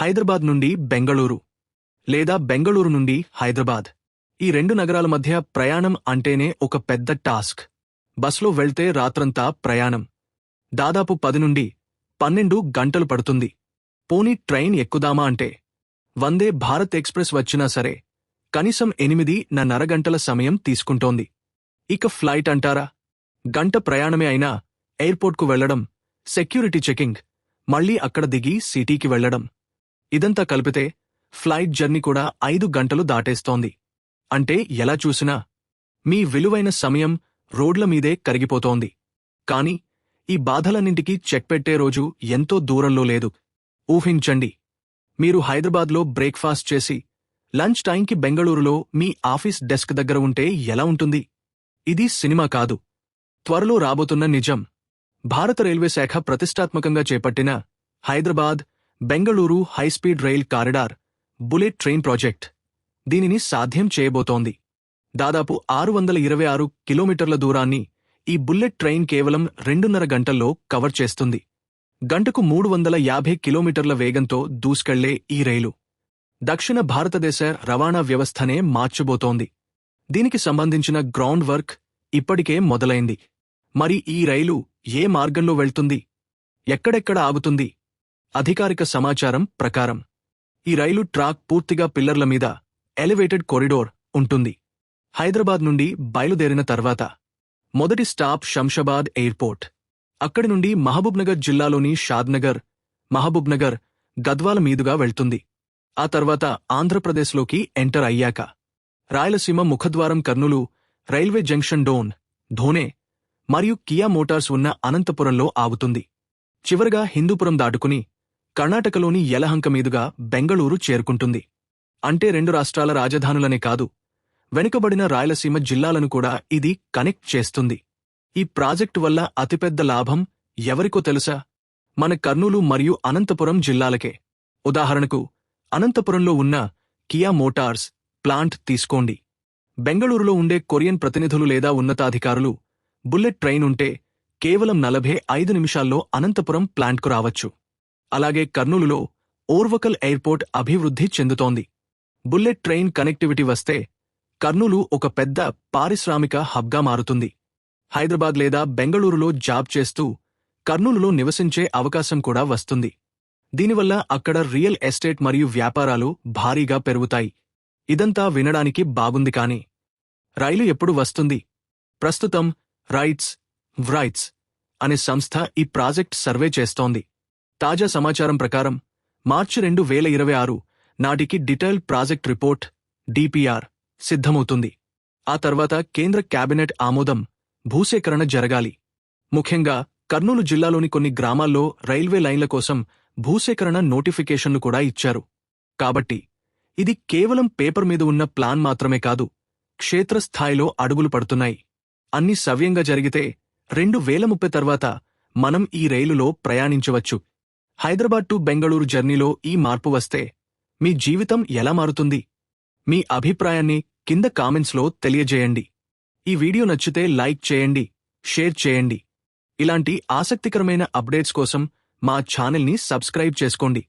హైదరాబాద్ నుండి బెంగళూరు లేదా బెంగళూరు నుండి హైదరాబాద్. ఈ రెండు నగరాల మధ్య ప్రయాణం అంటేనే ఒక పెద్ద టాస్క్. బస్లో వెళ్తే రాత్రంతా ప్రయాణం. దాదాపు పది నుండి పన్నెండు గంటలు పడుతుంది. పోనీ ట్రైన్ ఎక్కుదామా అంటే? వందే భారత్ ఎక్స్ప్రెస్ వచ్చినా సరే కనీసం ఎనిమిది నన్నర గంటల సమయం తీసుకుంటోంది. ఇక ఫ్లైట్ అంటారా? గంట ప్రయాణమే అయినా ఎయిర్పోర్ట్కు వెళ్ళడం సెక్యూరిటీ చెకింగ్ మళ్ళీ అక్కడ దిగి సిటీకి వెళ్ళడం ఇదంతా కలిపితే ఫ్లైట్ జర్నీ కూడా ఐదు గంటలు దాటేస్తోంది. అంటే ఎలా చూసినా మీ విలువైన సమయం రోడ్ల మీదే కరిగిపోతోంది. కాని ఈ బాధలన్నింటికీ చెక్ పెట్టే రోజు ఎంతో దూరంలో లేదు. ఊహించండి మీరు హైదరాబాద్లో బ్రేక్ఫాస్ట్ చేసి లంచ్ టైంకి బెంగళూరులో మీ ఆఫీస్ డెస్క్ దగ్గర ఉంటే ఎలా ఉంటుంది? ఇది సినిమా కాదు. త్వరలో రాబోతున్న నిజం. భారత రైల్వే శాఖ ప్రతిష్టాత్మకంగా చేపట్టిన Hyderabad Bengaluru high speed rail corridor bullet train project. దీనిని సాధ్యం చేయబోతోంది. దాదాపు ఆరు వందల ఇరవై ఆరు కిలోమీటర్ల దూరాన్ని ఈ బుల్లెట్ ట్రైన్ కేవలం రెండున్నర గంటల్లో కవర్ చేస్తుంది. గంటకు మూడు వందల యాభై కిలోమీటర్ల వేగంతో దూసుకెళ్ళే ఈ రైలు దక్షిణ భారతదేశ రవాణా వ్యవస్థనే మార్చబోతోంది. దీనికి సంబంధించిన గ్రౌండ్ వర్క్ ఇప్పటికే మొదలైంది. మరి ఈ రైలు ఏ మార్గంలో వెళ్తుంది? ఎక్కడెక్కడ ఆగుతుంది? అధికారిక సమాచారం ప్రకారం ఈ రైలు ట్రాక్ పూర్తిగా పిల్లర్ల మీద ఎలివేటెడ్ కొరిడోర్ ఉంటుంది. హైదరాబాద్ నుండి బయలుదేరిన తర్వాత మొదటి స్టాప్ శంషాబాద్ ఎయిర్పోర్ట్. అక్కడి నుండి మహబూబ్నగర్ జిల్లాలోని షాద్నగర్ మహబూబ్నగర్ గద్వాల మీదుగా వెళ్తుంది. ఆ తర్వాత ఆంధ్రప్రదేశ్లోకి ఎంటర్ అయ్యాక రాయలసీమ ముఖద్వారం కర్నూలు రైల్వే జంక్షన్ డోన్ ధోనే మరియు కియా మోటార్స్ ఉన్న అనంతపురంలో ఆగుతుంది. చివరగా హిందూపురం దాటుకుని కర్ణాటకలోని యలహంక మీదుగా బెంగళూరు చేరుకుంటుంది. అంటే రెండు రాష్ట్రాల రాజధానులనే కాదు వెనుకబడిన రాయలసీమ జిల్లాలను కూడా ఇది కనెక్ట్ చేస్తుంది. ఈ ప్రాజెక్టు వల్ల అతిపెద్ద లాభం ఎవరికో తెలుసా? మన కర్నూలు మరియు అనంతపురం జిల్లాలకే. ఉదాహరణకు అనంతపురంలో ఉన్న కియా మోటార్స్ ప్లాంట్ తీసుకోండి. బెంగళూరులో ఉండే కొరియన్ ప్రతినిధులు లేదా ఉన్నతాధికారులు బుల్లెట్ ట్రైన్ ఉంటే కేవలం నలభై ఐదు నిమిషాల్లో అనంతపురం ప్లాంట్కు రావచ్చు. అలాగే కర్నూలులో ఓర్వకల్ ఎయిర్పోర్ట్ అభివృద్ధి చెందుతోంది. బుల్లెట్ ట్రైన్ కనెక్టివిటీ వస్తే కర్నూలు ఒక పెద్ద పారిశ్రామిక హబ్గా మారుతుంది. హైదరాబాద్ లేదా బెంగళూరులో జాబ్ చేస్తూ కర్నూలులో నివసించే అవకాశం కూడా వస్తుంది. దీనివల్ల అక్కడ రియల్ ఎస్టేట్ మరియు వ్యాపారాలు భారీగా పెరుగుతాయి. ఇదంతా వినడానికి బాగుంది కాని రైలు ఎప్పుడు వస్తుంది? ప్రస్తుతం రైట్స్ వ్రైట్స్ అనే సంస్థ ఈ ప్రాజెక్ట్ సర్వే చేస్తోంది. తాజా సమాచారం ప్రకారం మార్చి రెండు వేల ఇరవై ఆరు నాటికి డీటెయిల్డ్ ప్రాజెక్ట్ రిపోర్ట్ డిపిఆర్ సిద్ధమవుతుంది. ఆ తర్వాత కేంద్ర కేబినెట్ ఆమోదం భూసేకరణ జరగాలి. ముఖ్యంగా కర్నూలు జిల్లాలోని కొన్ని గ్రామాల్లో రైల్వే లైన్ల కోసం భూసేకరణ నోటిఫికేషన్ను కూడా ఇచ్చారు. కాబట్టి ఇది కేవలం పేపర్ మీద ఉన్న ప్లాన్ మాత్రమే కాదు క్షేత్రస్థాయిలో అడుగులు పడుతున్నాయి. అన్ని సవ్యంగా జరిగితే రెండు వేల ముప్పై తర్వాత మనం ఈ రైలులో ప్రయాణించవచ్చు. హైదరాబాద్ టు బెంగళూరు జర్నీలో ఈ మార్పు వస్తే మీ జీవితం ఎలా మారుతుంది? మీ అభిప్రాయాన్ని కింద కామెంట్స్లో తెలియజేయండి. ఈ వీడియో నచ్చితే లైక్ చేయండి షేర్ చేయండి. ఇలాంటి ఆసక్తికరమైన అప్డేట్స్ కోసం మా ఛానల్ని సబ్స్క్రైబ్ చేసుకోండి.